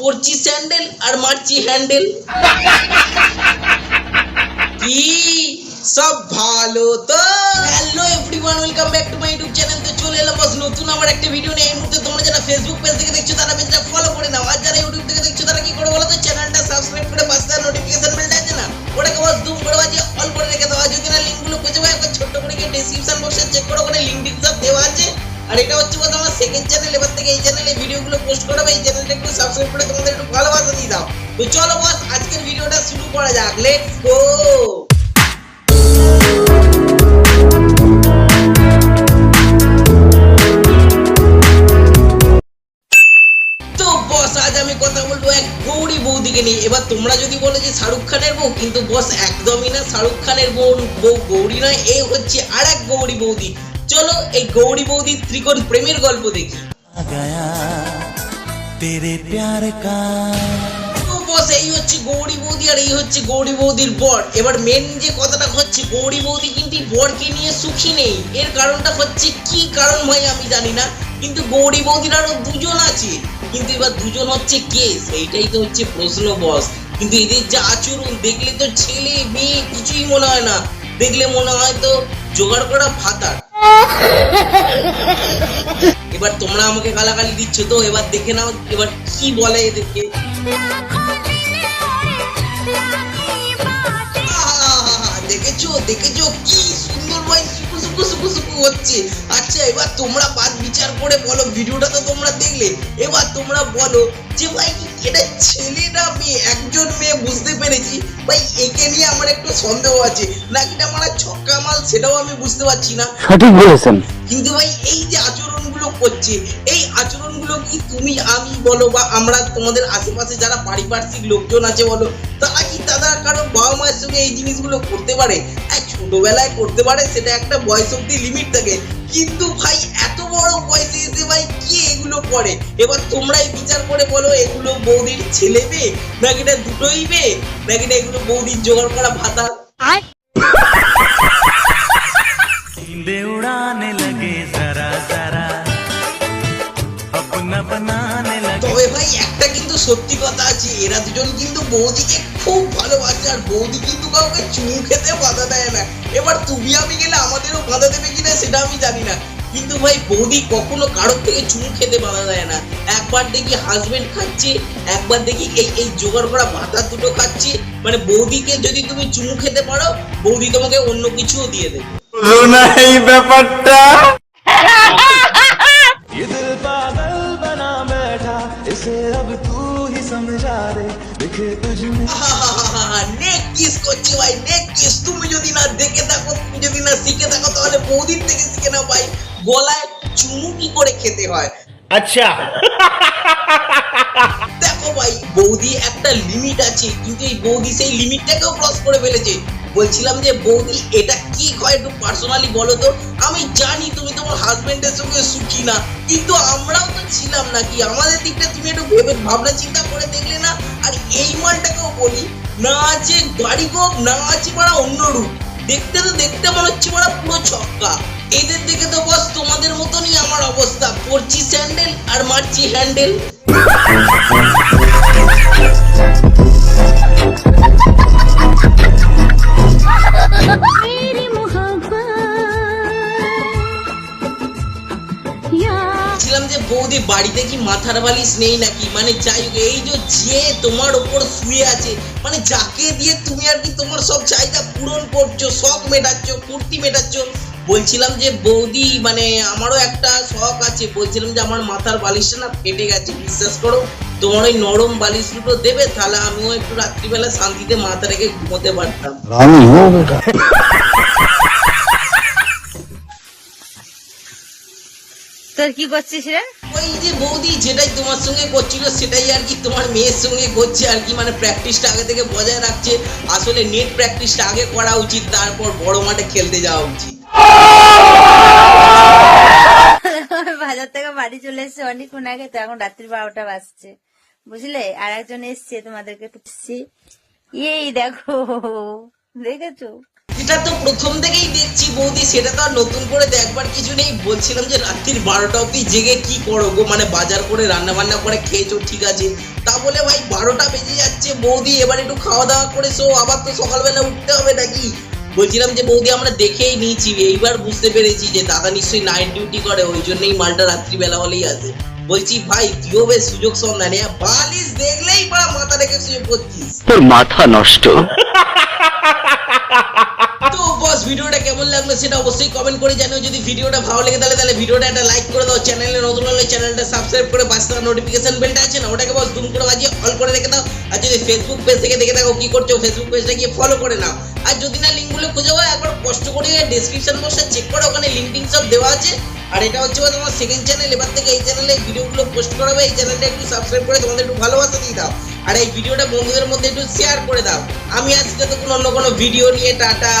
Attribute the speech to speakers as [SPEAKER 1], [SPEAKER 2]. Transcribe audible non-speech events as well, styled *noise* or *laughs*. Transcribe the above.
[SPEAKER 1] পরছি স্যান্ডেল আর মারছি হ্যান্ডেল। কি? সব ভালো তো? Hello everyone welcome back to my YouTube channel তো চলে এলাম বস নতুন আমার একটা ভিডিও নিয়ে। এই মুহূর্তে তোমরা যারা ফেসবুক পেজ থেকে দেখছ, তারা পেজটা ফলো করে নাও। আর যারা ইউটিউব থেকে এই চ্যানেলে ভিডিওগুলো পোস্ট করা এই চ্যানেলটা একটু সাবস্ক্রাইব করে তোমাদের একটু ভালোবাসা দিয়ে দাও। তো চলো বস আজকের ভিডিওটা শুরু করা যাক। লেটস গো বৌদিকে এবার তোমরা যদি বলো যে শাহরুখ খানের বউ, কিন্তু বস একদমই না। শাহরুখ খানের বউ বউ গৌরী নয় এই হচ্ছে আর এক গৌরী বৌদি। চলো এই গৌরী বৌদির ত্রিকোণ প্রেমের গল্প দেখি।
[SPEAKER 2] গয়া তেরে
[SPEAKER 1] প্যার কা এই হচ্ছে গৌরী বৌদি আর এই হচ্ছে গৌরী বৌদির বর। এবার মেন যে কথাটা হচ্ছে, গৌরী বৌদি কিন্তু বরকে নিয়ে সুখী নেই। এর কারণটা হচ্ছে, কি কারণ আমি জানি না, কিন্তু গৌরী বৌদির আরও দুজন আছে। কিন্তু এবার দুজন হচ্ছে কে? সেইটাই তো হচ্ছে প্রশ্ন বস কিন্তু এদের যা আচরণ, দেখলে তো ছেলে, মেয়ে, কিছুই মনে হয় না। দেখলে মনে হয় তো জোগাড় করা ভাতার গালাগালি দিচ্ছ তো এবার দেখে নাও এবার কি বলে এদেরকে। দেখেছ দেখেছ কি সুন্দর ভাই সুকু সুকু সুকু সুকু হচ্ছে। আচ্ছা এবার তোমরা বাদ বিচার করে বলো ভিডিওটা তো তোমরা দেখলে। এবার তোমরা বলো যে ভাই এটা ছেলে না মেয়ে একজন মেয়ে বুঝতে পেরেছি। ভাই একে নিয়ে আমার একটু সন্দেহ আছে। নাকি এটা আমার ছক্কা মাল সেটাও আমি বুঝতে পারছি না।
[SPEAKER 3] সঠিক বলেছেন।
[SPEAKER 1] কিন্তু ভাই এই যে আচরণগুলো করছে এই আচরণগুলো কি তুমি আমি বলো বা আমরা তোমাদের আশেপাশে যারা পারিপার্শ্বিক লোকজন আছে বলো তারা কি তারা কারও বাবা মায়ের সঙ্গে এই জিনিসগুলো করতে পারে? ছোটবেলায় করতে পারে, সেটা একটা বয়স অব্দি লিমিট থাকে। কিন্তু ভাই, এত বড় বয়সে এসে ভাই কি এগুলো করে? এবার তোমরাই বিচার করে বলো, এগুলো বৌদির ছেলে মেয়ে? নাকি এটা দুটোই মেয়ে? নাকি এগুলো বৌদির জোগাড় করা ভাতা? সত্যি কথা আছে এরা দুজন কিন্তু বৌদিকে খুব ভালোবাসে আর বৌদি কিন্তু কাউকে চুমু খেতে বাধা দেয় না এবার তুমি আমি গেলে আমাদেরও বাধা দেবে কিনা সেটা আমি জানি না কিন্তু ভাই বৌদি কখনো কারোর থেকে চুমু খেতে বাধা দেয় না একবার দেখি হাজবেন্ড খাচ্ছে একবার দেখি এই এই জোগাড় করা ভাতা দুটো খাচ্ছে মানে বৌদিকে যদি তুমি চুমু খেতে পারো বৌদি তোমাকে অন্য কিছুও দিয়ে দেবে
[SPEAKER 3] এই ব্যাপারটা
[SPEAKER 2] ये दिल पागल बना बैठा इसे अब तू ही समझा दे दिखे तुझ में
[SPEAKER 1] নেক কিস করছে ভাই নেক কিস তুমি যদি না দেখে থাকো তুমি যদি না শিখে থাকো তাহলে বৌদির থেকে শিখে নাও ভাই গলায় চুমু কি করে খেতে হয়
[SPEAKER 3] আচ্ছা
[SPEAKER 1] দেখো ভাই বৌদি একটা লিমিট আছে কিন্তু এই বৌদি সেই লিমিটটাকেও ক্রস করে ফেলেছে বলছিলাম যে, বৌদি, এটা কি হয় একটু পার্সোনালি বলো তো? আমি জানি তুমি তোমার হাজবেন্ডের সঙ্গে সুখী না, কিন্তু আমরাও তো ছিলাম নাকি? আমাদের দিকটা তুমি একটু ভেবে ভাবনা চিন্তা করে দেখলে না? আর এই মালটাকেও বলি, না আছে গাড়ি গোপ না আছে মারা অন্য রূপ। দেখতে তো দেখতে মনে হচ্ছে মারা পুরো ছক্কা। এদের দেখে তো বস তোমাদের মতনই আমার অবস্থা। পড়ছি স্যান্ডেল আর মারছি হ্যান্ডেল বৌদি, বাড়িতে কি মাথার বালিশ নেই নাকি? মানে যাই হোক, এই যে যে তোমার ওপর শুয়ে আছে মানে যাকে দিয়ে তুমি আর কি তোমার সব চাহিদা পূরণ করছ, শখ মেটাচ্ছ কুর্তি মেটাচ্ছ বলছিলাম যে বৌদি মানে আমারও একটা শখ আছে। বলছিলাম যে আমার মাথার বালিশটা না ফেটে গেছে বিশ্বাস করো। তোমার ওই নরম বালিশ দুটো দেবে তাহলে আমিও একটু রাত্রিবেলা শান্তিতে মাথা রেখে ঘুমোতে পারতাম।
[SPEAKER 4] তোর কি করছিস রে?
[SPEAKER 1] ওই যে বৌদি যেটাই তোমার সঙ্গে করছিল সেটাই আর কি তোমার মেয়ের সঙ্গে করছে আর কি। মানে প্র্যাকটিসটা আগে থেকে বজায় রাখছে। আসলে নেট প্র্যাকটিসটা আগে করা উচিত তারপর বড় মাঠে খেলতে যাওয়া উচিত।
[SPEAKER 4] বাজার থেকে বাড়ি চলে এসেছে অনেকক্ষণ আগে, তো এখন রাত্রি বারোটা বাজছে। বুঝলে? আর একজন এসছে তোমাদেরকে এই দেখো, দেখেছ?
[SPEAKER 1] কাজটা তো প্রথম থেকেই দেখছি বৌদি, সেটা তো আর নতুন করে দেখবার কিছু নেই। বলছিলাম যে রাত্রির বারোটা অবধি জেগে কি করো গো? মানে বাজার করে রান্না বান্না করে খেয়েছো, ঠিক আছে। তা বলে ভাই, বারোটা বেজে যাচ্ছে বৌদি, এবার একটু খাওয়া দাওয়া করে সো আবার তো সকালবেলা উঠতে হবে নাকি? বলছিলাম যে বৌদি আমরা দেখেই নিয়েছি। এইবার বুঝতে পেরেছি যে দাদা নিশ্চয়ই নাইট ডিউটি করে ওই জন্যই মালটা রাত্রিবেলা হলেই আসে। বলছি ভাই তুইও বেশ সুযোগ সন্ধানে বালিশ দেখলেই বা মাথা রেখে শুয়ে পড়ছিস।
[SPEAKER 3] তোর মাথা নষ্ট। *laughs*
[SPEAKER 1] তো বস ভিডিওটা কেমন লাগল সেটা অবশ্যই কমেন্ট করে জানিও। যদি ভিডিওটা ভালো লেগে তাহলে তাহলে ভিডিওটা একটা লাইক করে দাও চ্যানেলে নতুন হলে চ্যানেলটা সাবস্ক্রাইব করে পাশে থাকা নোটিফিকেশন বেলটা আছে না, ওটাকে বল দুম করে বাজিয়ে অল করে রেখে দাও। আর যদি ফেসবুক পেজ থেকে দেখে থাকো কি করছ ফেসবুক পেজটা গিয়ে ফলো করে নাও। আর যদি না লিঙ্কগুলো খুঁজে পাও, একবার কষ্ট করে ডেসক্রিপশন বক্সে চেক করো, ওখানে লিঙ্ক সব দেওয়া আছে। আর এটা হচ্ছে আমার সেকেন্ড চ্যানেল এবার থেকে এই চ্যানেলে ভিডিওগুলো পোস্ট করাবে, এই চ্যানেলটা একটু সাবস্ক্রাইব করে তোমাদের একটু ভালোবাসা দিয়ে দাও। আর এই ভিডিওটা বন্ধুদের মধ্যে একটু শেয়ার করে দাও। আমি আজকে তো কোনো অন্য কোনো ভিডিও নিয়ে টাটা।